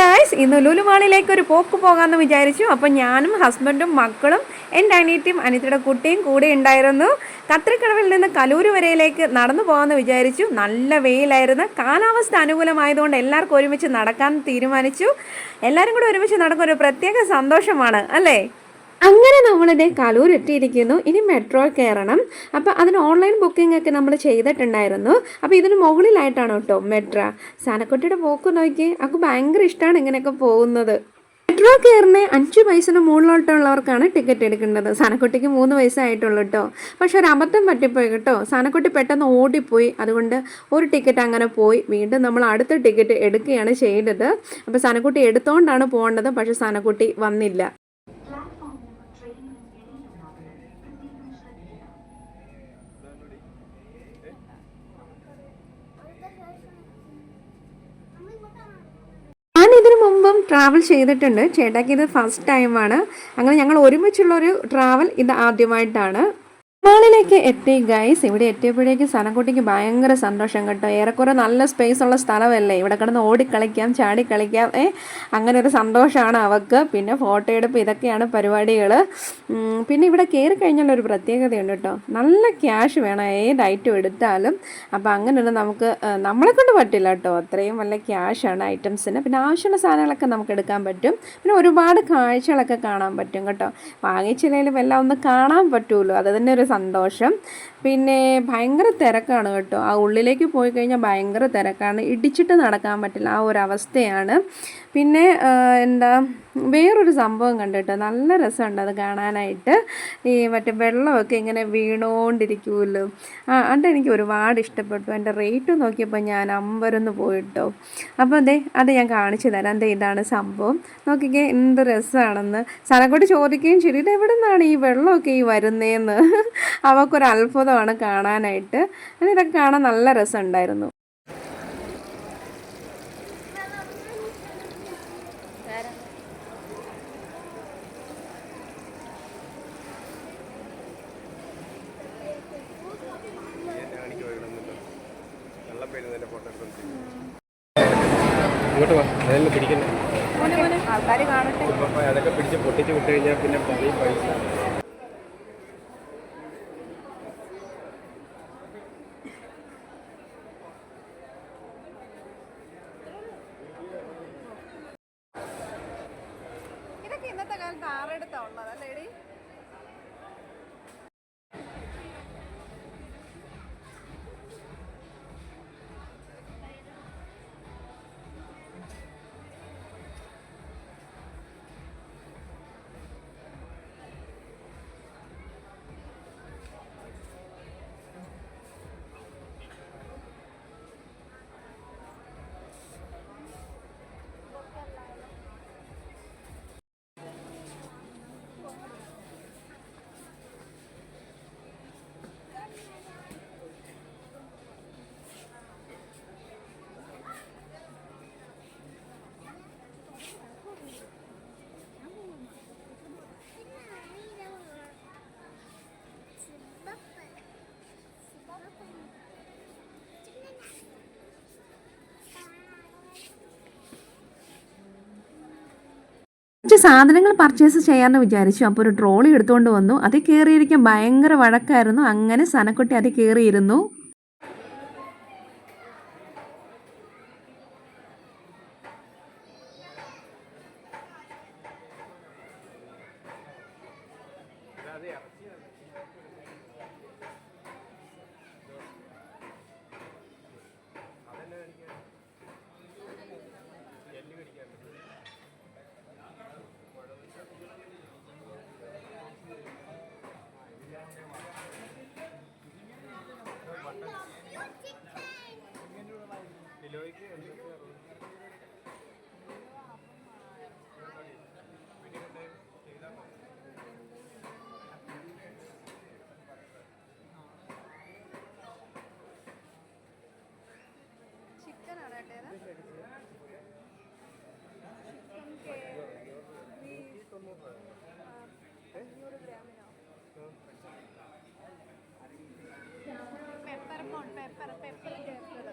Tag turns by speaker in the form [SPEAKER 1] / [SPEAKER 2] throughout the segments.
[SPEAKER 1] Guys ഇന്ന് ലുലു മാളിലേക്ക് ഒരു പോക്ക് പോകാമെന്ന് വിചാരിച്ചു. അപ്പം ഞാനും ഹസ്ബൻഡും മക്കളും എന്റെ അനിയത്തിയും അനിയത്തിയുടെ കുട്ടിയും കൂടെ ഉണ്ടായിരുന്നു. കത്രിക്കടവിൽ നിന്ന് കലൂര് വരയിലേക്ക് നടന്നു പോകാമെന്ന് വിചാരിച്ചു. നല്ല വെയിലായിരുന്നു. കാലാവസ്ഥ അനുകൂലമായതുകൊണ്ട് എല്ലാവർക്കും ഒരുമിച്ച് നടക്കാൻ തീരുമാനിച്ചു. എല്ലാവരും കൂടെ ഒരുമിച്ച് നടക്കുന്ന ഒരു പ്രത്യേക സന്തോഷമാണ് അല്ലേ? അങ്ങനെ നമ്മളിത് കലൂർ എത്തിയിരിക്കുന്നു ഇനി മെട്രോ കയറണം. അപ്പോൾ അതിന് ഓൺലൈൻ ബുക്കിംഗ് ഒക്കെ നമ്മൾ ചെയ്തിട്ടുണ്ടായിരുന്നു. അപ്പോൾ ഇതിന് മുകളിലായിട്ടാണ് കേട്ടോ മെട്രോ സാനക്കുട്ടിയുടെ പോക്ക് നോക്കി അവൾക്ക് ഭയങ്കര ഇഷ്ടമാണ് ഇങ്ങനെയൊക്കെ പോകുന്നത്. മെട്രോ കയറുന്ന അഞ്ച് വയസ്സിന് മുകളിലോട്ടുള്ളവർക്കാണ് ടിക്കറ്റ് എടുക്കേണ്ടത്. സാനക്കുട്ടിക്ക് മൂന്ന് പൈസ ആയിട്ടുള്ളൂ കേട്ടോ. പക്ഷെ ഒരു അബദ്ധം പറ്റിപ്പോയി കേട്ടോ. സാനക്കുട്ടി പെട്ടെന്ന് ഓടിപ്പോയി. അതുകൊണ്ട് ഒരു ടിക്കറ്റ് അങ്ങനെ പോയി. വീണ്ടും നമ്മൾ അടുത്ത ടിക്കറ്റ് എടുക്കുകയാണ് ചെയ്തത് അപ്പോൾ സാനക്കുട്ടി എടുത്തോണ്ടാണ് പോകേണ്ടത്. പക്ഷെ സാനക്കുട്ടി വന്നില്ല ഞാൻ ഇതിനു മുമ്പും ട്രാവൽ ചെയ്തിട്ടുണ്ട്. ചേട്ടാക്ക് ഇത് ഫസ്റ്റ് ടൈമാണ് അങ്ങനെ ഞങ്ങൾ ഒരുമിച്ചുള്ളൊരു ട്രാവൽ ഇത് ആദ്യമായിട്ടാണ്. മാളിലേക്ക് എത്തി ഗൈസ് ഇവിടെ എത്തിയപ്പോഴേക്കും സനക്കുട്ടിക്ക് ഭയങ്കര സന്തോഷം കേട്ടോ. ഏറെക്കുറെ നല്ല സ്പേസ് ഉള്ള സ്ഥലമല്ലേ? ഇവിടെ കിടന്ന് ഓടിക്കളിക്കാം ചാടിക്കളിക്കാം ഏ? അങ്ങനെ ഒരു സന്തോഷമാണ് അവൾക്ക് പിന്നെ ഫോട്ടോ എടുപ്പ് ഇതൊക്കെയാണ് പരിപാടികൾ പിന്നെ ഇവിടെ കയറി കഴിഞ്ഞാൽ ഒരു പ്രത്യേകതയുണ്ട് കേട്ടോ. നല്ല ക്യാഷ് വേണം ഏത് ഐറ്റം എടുത്താലും. അപ്പോൾ അങ്ങനെയൊന്നും നമുക്ക് നമ്മളെ കൊണ്ട് പറ്റില്ല കേട്ടോ. അത്രയും നല്ല ക്യാഷാണ് ഐറ്റംസിന് പിന്നെ ആവശ്യമുള്ള സാധനങ്ങളൊക്കെ നമുക്ക് എടുക്കാൻ പറ്റും. പിന്നെ ഒരുപാട് കാഴ്ചകളൊക്കെ കാണാൻ പറ്റും കേട്ടോ. വാങ്ങിച്ചില്ലെങ്കിലും എല്ലാം ഒന്ന് കാണാൻ പറ്റുമല്ലോ. അത് തന്നെ ഒരു സന്തോഷം. പിന്നെ ഭയങ്കര തിരക്കാണ് കേട്ടോ. ആ ഉള്ളിലേക്ക് പോയി കഴിഞ്ഞാൽ ഭയങ്കര തിരക്കാണ്. ഇടിച്ചിട്ട് നടക്കാൻ പറ്റില്ല. ആ ഒരു അവസ്ഥയാണ്. പിന്നെ എന്താ വേറൊരു സംഭവം കണ്ടിട്ട്. നല്ല രസമുണ്ട് അത് കാണാനായിട്ട്. ഈ മറ്റേ വെള്ളമൊക്കെ ഇങ്ങനെ വീണുകൊണ്ടിരിക്കുമല്ലോ ആ അത് എനിക്ക് ഒരുപാട് ഇഷ്ടപ്പെട്ടു. എന്റെ റേറ്റ് നോക്കിയപ്പോൾ ഞാൻ അമ്പരന്ന് പോയിട്ടോ. അപ്പോൾ അതെ അത് ഞാൻ കാണിച്ചു തരാം. അതെ ഇതാണ് സംഭവം. നോക്കിക്കേ എന്ത് രസമാണെന്ന്. സ്ഥലക്കോട്ട് ചോദിക്കുകയും ശരി ഇത് എവിടെ നിന്നാണ് ഈ വെള്ളമൊക്കെ ഈ വരുന്നതെന്ന് അവർക്കൊരു അത്ഭുതമാണ് കാണാനായിട്ട്. ഇതൊക്കെ കാണാൻ നല്ല രസമുണ്ടായിരുന്നു.
[SPEAKER 2] ഇങ്ങോട്ട് വാ അതെല്ലാം പിടിക്കണ്ട.
[SPEAKER 1] ആൾക്കാർ കാണട്ടെ.
[SPEAKER 2] അതൊക്കെ പിടിച്ച് പൊട്ടിച്ച് വിട്ട് കഴിഞ്ഞാൽ പിന്നെ പറയും പൈസ.
[SPEAKER 1] ഇതൊക്കെ ഇന്നത്തെ കാലത്ത് ആറെടുത്താ ഉള്ളത് കുറച്ച് സാധനങ്ങൾ പർച്ചേസ് ചെയ്യാമെന്ന് വിചാരിച്ചു. അപ്പോൾ ഒരു ട്രോളി എടുത്തുകൊണ്ട് വന്നു. അതിൽ കയറിയിരിക്കാൻ ഭയങ്കര വഴക്കായിരുന്നു. അങ്ങനെ സനക്കുട്ടി അതിൽ കയറിയിരുന്നു
[SPEAKER 2] ചിക്കനാണ് കേട്ടത് ചിക്കൻ അഞ്ഞൂറ് ഗ്രാമിനോ? പെപ്പർ
[SPEAKER 3] കോൺ പെപ്പർ പെപ്പർ ചേർത്തത്.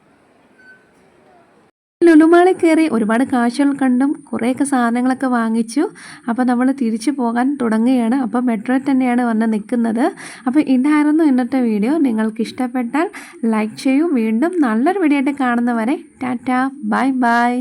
[SPEAKER 1] ലുലുമാളിൽ കയറി ഒരുപാട് കാശുകൾ കണ്ടും കുറേയൊക്കെ സാധനങ്ങളൊക്കെ വാങ്ങിച്ചു. അപ്പോൾ നമ്മൾ തിരിച്ചു പോകാൻ തുടങ്ങുകയാണ്. അപ്പോൾ മെട്രോ തന്നെയാണ് വന്ന് നിൽക്കുന്നത്. അപ്പോൾ ഇതായിരുന്നു ഇന്നത്തെ വീഡിയോ. നിങ്ങൾക്ക് ഇഷ്ടപ്പെട്ടാൽ ലൈക്ക് ചെയ്യൂ. വീണ്ടും നല്ലൊരു വീഡിയോ ആയിട്ട് കാണുന്നവരെ ടാറ്റ. Bye bye.